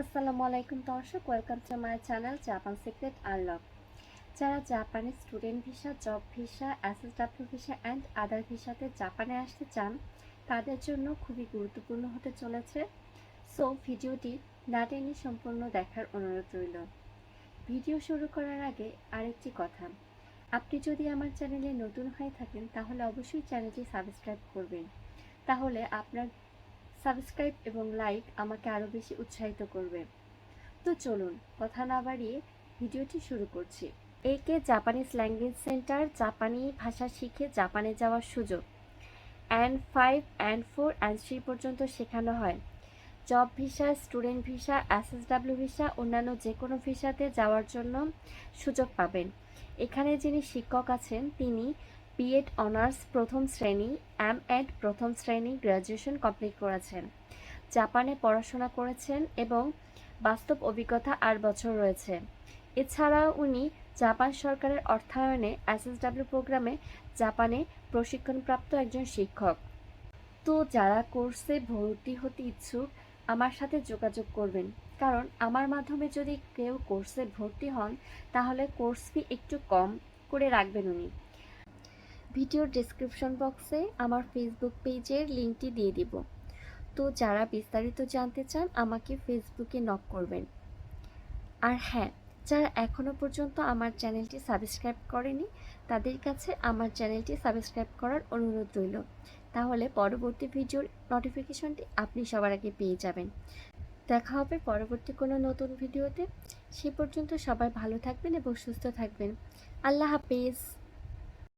আসসালামু আলাইকুম দর্শক welcome to my channel Japan secret unlock যারা জাপানে student visa job visa SSW visa and other ভিসাতে জাপানে আসতে চান, তাদের জন্য খুবই গুরুত্বপূর্ণ হতে চলেছে। সো ভিডিওটি না টেনে সম্পূর্ণ দেখার অনুরোধ রইল। ভিডিও শুরু করার আগে আরেকটি কথা। আপনি যদি আমার চ্যানেলে নতুন হয়ে থাকেন, তাহলে অবশ্যই চ্যানেলটি সাবস্ক্রাইব করবেন। তাহলে আপনার সাবস্ক্রাইব এবং লাইক আমাকে আরও বেশি উৎসাহিত করবে। তো চলুন, কথা না বাড়িয়ে ভিডিওটি শুরু করছি। একে জাপানিজ ল্যাঙ্গুয়েজ সেন্টার জাপানি ভাষা শিখে জাপানে যাওয়ার সুযোগ। And five and four and three পর্যন্ত শেখানো হয়। Job visa student visa SSW visa অন্যান্য যে কোনো ভিসাতে যাওয়ার জন্য সুযোগ পাবেন। এখানে যিনি শিক্ষক আছেন, তিনি বিএড অনার্স প্রথম শ্রেণি, এম এড প্রথম শ্রেণি গ্র্যাজুয়েশন কমপ্লিট করেছেন। জাপানে পড়াশোনা করেছেন এবং বাস্তব অভিজ্ঞতা আট বছর রয়েছে। এছাড়াও উনি জাপান সরকারের অর্থায়নে এসএসডাব্লিউ প্রোগ্রামে জাপানে প্রশিক্ষণপ্রাপ্ত একজন শিক্ষক। তো যারা কোর্সে ভর্তি হতে ইচ্ছুক, আমার সাথে যোগাযোগ করবেন। কারণ আমার মাধ্যমে যদি কেউ কোর্সে ভর্তি হন, তাহলে কোর্স ফি একটু কম করে রাখবেন উনি। ভিডিওর ডিসক্রিপশন বক্সে আমার ফেসবুক পেজের লিঙ্কটি দিয়ে দিব। তো যারা বিস্তারিত জানতে চান, আমাকে ফেসবুকে নক করবেন। আর হ্যাঁ যারা এখনও পর্যন্ত আমার চ্যানেলটি সাবস্ক্রাইব করেনি, তাদের কাছে আমার চ্যানেলটি সাবস্ক্রাইব করার অনুরোধ রইল। তাহলে পরবর্তী ভিডিওর নোটিফিকেশনটি আপনি সবার আগে পেয়ে যাবেন। দেখা হবে পরবর্তী কোনো নতুন ভিডিওতে। সে পর্যন্ত সবাই ভালো থাকবেন এবং সুস্থ থাকবেন। আল্লাহ হাফিজ।